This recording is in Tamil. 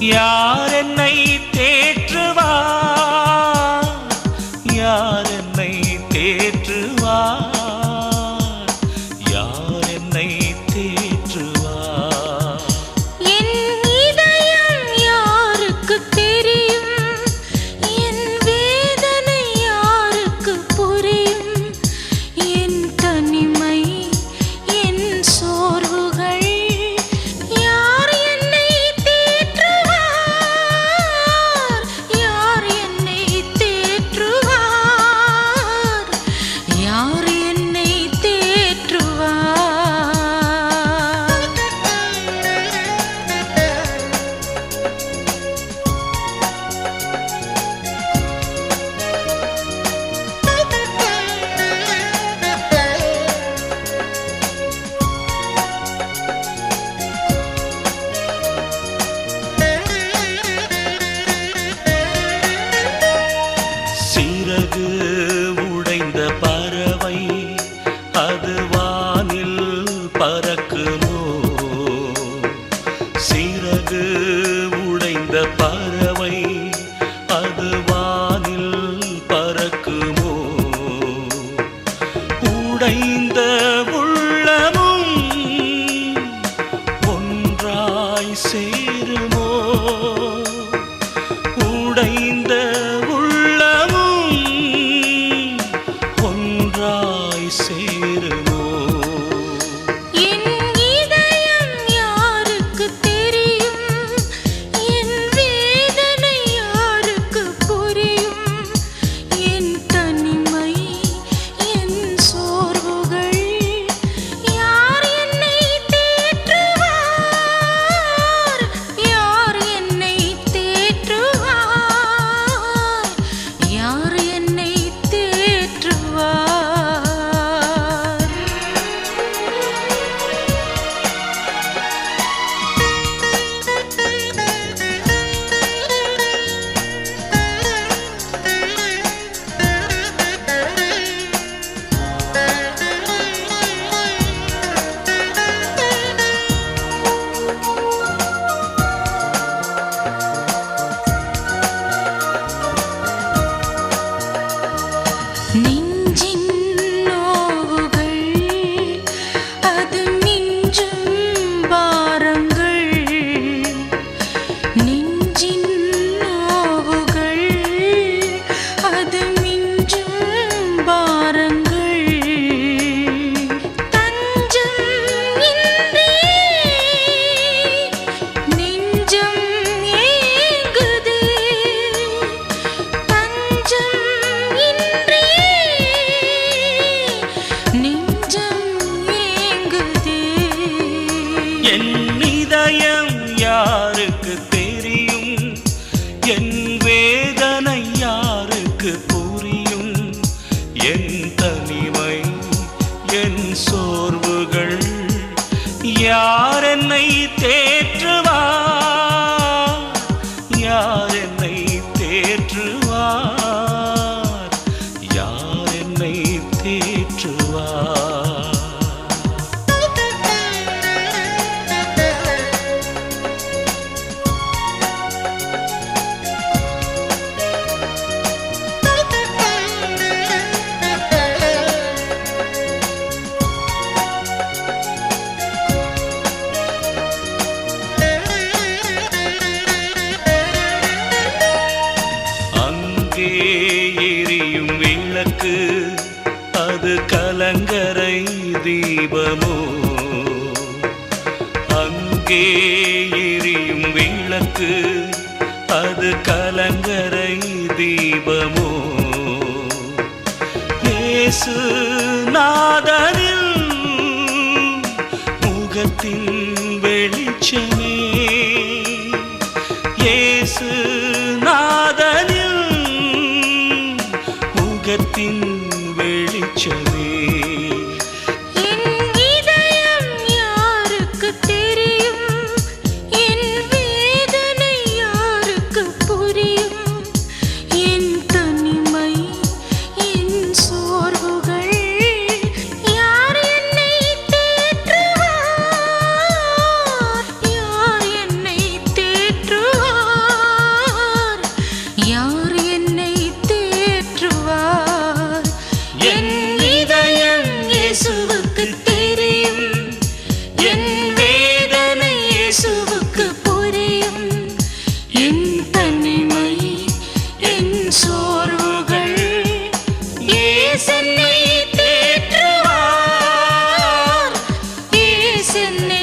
呀。திருமோ என் இதயம் யாருக்கு தெரியும்? என் வேதனை யாருக்கு புரியும்? என் தனிமை என் சோர்வுகள் யார் என்னை தேற்றுவா? யார் என்னை தேற்றுவா? அது கலங்கரை தீபமோ? அங்கே எரியும் விளக்கு அது கலங்கரை தீபமோ? இயேசு நாதனில் முகத்தின் வெளிச்சமே. இயேசு நாதனில் முகத்தின் listening.